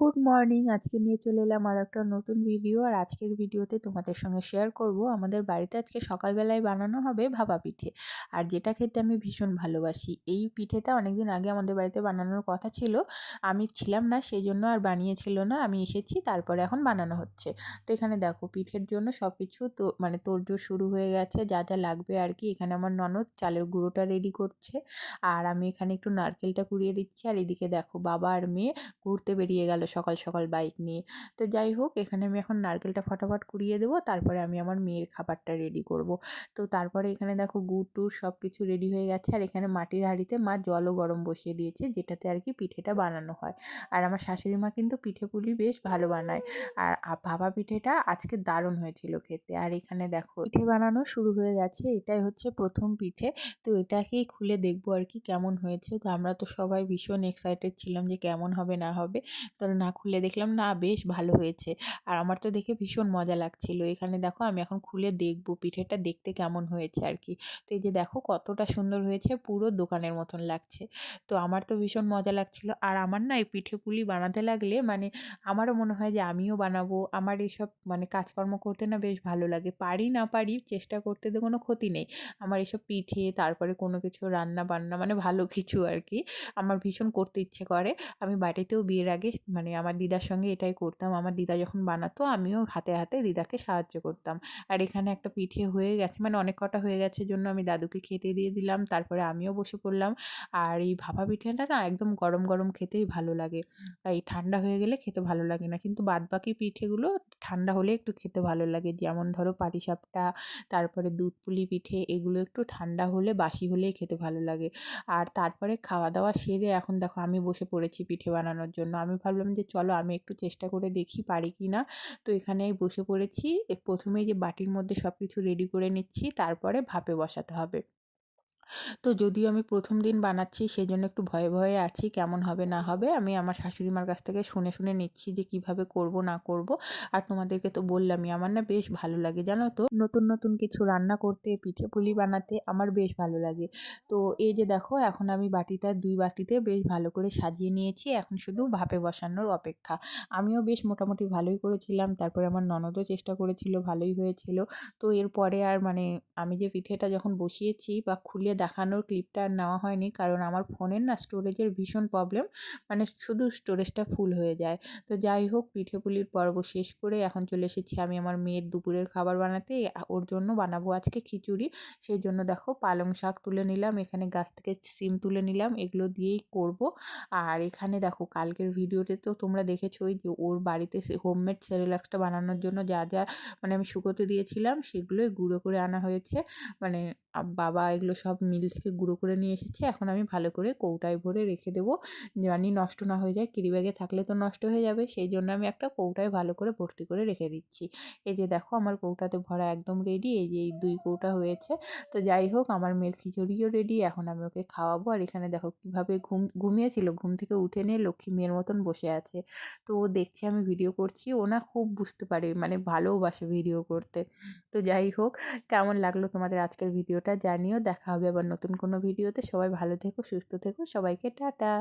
Good morning আজকে নিয়ে চলে এলাম আর একটা নতুন ভিডিও আর আজকের ভিডিওতে তোমাদের সঙ্গে শেয়ার করব। আমাদের বাড়িতে আজকে সকালবেলায় বানানো হবে ভাপা পিঠে। আর যেটা খেতে আমি ভীষণ ভালোবাসি। এই পিঠেটা অনেকদিন আগে আমাদের বাড়িতে বানানোর কথা ছিল। আমি ছিলাম না সেই জন্য আর বানিয়েছিল না। আমি এসেছি, তারপরে এখন বানানো হচ্ছে। তো এখানে দেখো, পিঠের জন্য সব কিছু তো মানে তোড়জোড় শুরু হয়ে গেছে। যা যা লাগবে আর কি। এখানে আমার ননদ চালের গুঁড়োটা রেডি করছে। আর আমি এখানে একটু নারকেলটা কুড়িয়ে দিচ্ছি। আর এদিকে দেখো, বাবা আর মেয়ে ঘুরতে বেরিয়ে গেল। সকাল সকাল বাইক নিয়ে। তো যাই হোক, এখানে আমি এখন নারকেলটা ফটাফট কুড়িয়ে দেবো, তারপরে আমি আমার মেয়ের খাবারটা রেডি করব। তো তারপরে এখানে দেখো গুড় টুর সব কিছু রেডি হয়ে গেছে, আর এখানে মাটির হাঁড়িতে মা জলও গরম বসিয়ে দিয়েছে, যেটাতে আর কি পিঠেটা বানানো হয়। আর আমার শাশুড়ি মা কিন্তু পিঠে পুলি বেশ ভালো বানায়। আর ভাপা পিঠেটা আজকে দারুণ হয়েছিল খেতে। আর এখানে দেখো পিঠে বানানো শুরু হয়ে গেছে, এটাই হচ্ছে প্রথম পিঠে। তো এটাকেই খুলে দেখব আর কি কেমন হয়েছে। তো আমরা তো সবাই ভীষণ এক্সাইটেড ছিলাম যে কেমন হবে, না হবে। তাহলে না খুলে দেখলাম, না, বেশ ভালো হয়েছে। আর আমার তো দেখে ভীষণ মজা লাগছিল। এখানে দেখো আমি এখন খুলে দেখব, পিঠেটা দেখতে কেমন হয়েছে আর কি। তো এই যে দেখো কতটা সুন্দর হয়েছে, পুরো দোকানের মতন লাগছে। তো আমার তো ভীষণ মজা লাগছিল। আর আমার না এই পিঠে পুলি বানাতে লাগলে মানে আমারও মনে হয় যে আমিও বানাবো। আমার এইসব মানে কাজকর্ম করতে না বেশ ভালো লাগে। পারি না পারি চেষ্টা করতে তো কোনো ক্ষতি নেই। আমার এসব পিঠে, তারপরে কোনো কিছু রান্না বান্না মানে ভালো কিছু আর কি। আমার ভীষণ করতে ইচ্ছে করে। আমি বাড়িতেও বিয়ের আগে মানে আমার দিদার সঙ্গে এটাই করতাম। আমার দিদা যখন বানাতো, আমিও হাতে হাতে দিদাকে সাহায্য করতাম। আর এখানে একটা পিঠে হয়ে গেছে মানে অনেক কটা হয়ে গেছে জন্য আমি দাদুকে খেতে দিয়ে দিলাম, তারপরে আমিও বসে পড়লাম। আর এই ভাপা পিঠেটা না একদম গরম গরম খেতেই ভালো লাগে। তাই ঠান্ডা হয়ে গেলে খেতে ভালো লাগে না। কিন্তু বাদ বাকি পিঠেগুলো ঠান্ডা হলে একটু খেতে ভালো লাগে। যেমন ধরো পাটিসাপটা তারপরে দুধ, পুলি পিঠে এগুলো একটু ঠান্ডা হলে, বাসি হলেই খেতে ভালো লাগে। আর তারপরে খাওয়া দাওয়া সেরে এখন দেখো আমি বসে পড়েছি পিঠে বানানোর জন্য। আমি ভাবলাম যে চলো আমি একটু চেষ্টা করে দেখি পারি কি না। তো এখানে বসে পড়েছি। প্রথমেই যে বাটির মধ্যে সব কিছু রেডি করে নিচ্ছি। তারপরে ভাপে বসাতে হবে। তো যদিও আমি প্রথম দিন বানাচ্ছি সেই জন্য একটু ভয়ে ভয়ে আছি, কেমন হবে না হবে, আমি আমার শাশুড়ি মার কাছ থেকে শুনে শুনে নিচ্ছি যে কীভাবে করব, না করব। আর তোমাদেরকে তো বললামই, আমার না বেশ ভালো লাগে, জানো তো? নতুন নতুন কিছু রান্না করতে, পিঠে পুলি বানাতে আমার বেশ ভালো লাগে। তো এই যে দেখো, এখন আমি বাটিটা, দুই বাটিতে বেশ ভালো করে সাজিয়ে নিয়েছি, এখন শুধু ভাপে বসানোর অপেক্ষা। আমিও বেশ মোটামুটি ভালোই করেছিলাম, তারপরে আমার ননদও চেষ্টা করেছিল, ভালোই হয়েছিল। তো এরপরে আর মানে আমি যে পিঠেটা যখন বসিয়েছি বা খুলে দেখানোর ক্লিপটা আর নেওয়া হয়নি। কারণ আমার ফোনের না স্টোরেজের ভীষণ প্রবলেম। মানে শুধু স্টোরেজটা ফুল হয়ে যায়। তো যাই হোক পিঠে পুলির পর্ব শেষ করে এখন চলে এসেছি আমি আমার মেয়ের দুপুরের খাবার বানাতে। ওর জন্য বানাবো আজকে খিচুড়ি। সেই জন্য দেখো পালং শাক তুলে নিলাম, এখানে গাছ থেকে সিম তুলে নিলাম, এগুলো দিয়েই করব। আর এখানে দেখো কালকের ভিডিওতে তো তোমরা দেখেছোই যে ওর বাড়িতে হোমমেড সেরেলাক্সটা বানানোর জন্য যা যা মানে আমি শুকোতে দিয়েছিলাম, সেগুলোই গুঁড়ো করে আনা হয়েছে। মানে বাবা এগুলো সব মিল থেকে গুঁড়ো করে নিয়ে এসেছে। এখন আমি ভালো করে কৌটায় ভরে রেখে দেবো। জানি নষ্ট না হয়ে যায়, কিরি ব্যাগে থাকলে তো নষ্ট হয়ে যাবে। সেই জন্য আমি একটা কৌটায় ভালো করে ভর্তি করে রেখে দিচ্ছি। এই যে দেখো আমার কৌটাতে ভরা একদম রেডি এই যে এই দুই কৌটা হয়েছে। তো যাই হোক, আমার মেয়ের খিচুড়িও রেডি এখন আমি ওকে খাওয়াবো। আর এখানে দেখো কীভাবে ঘুম, ঘুমিয়েছিল, ঘুম থেকে উঠে নিয়ে লক্ষ্মী মেয়ের মতন বসে আছে। তো ও দেখছে আমি ভিডিও করছি, ও না খুব বুঝতে পারে মানে ভালোবাসে ভিডিও করতে। তো যাই হোক, কেমন লাগল তোমাদের আজকের ভিডিওটা জানিও। দেখা হবে আবার নতুন কোনো ভিডিওতে সবাই ভালো থেকো সুস্থ থেকো সবাইকে টাটা।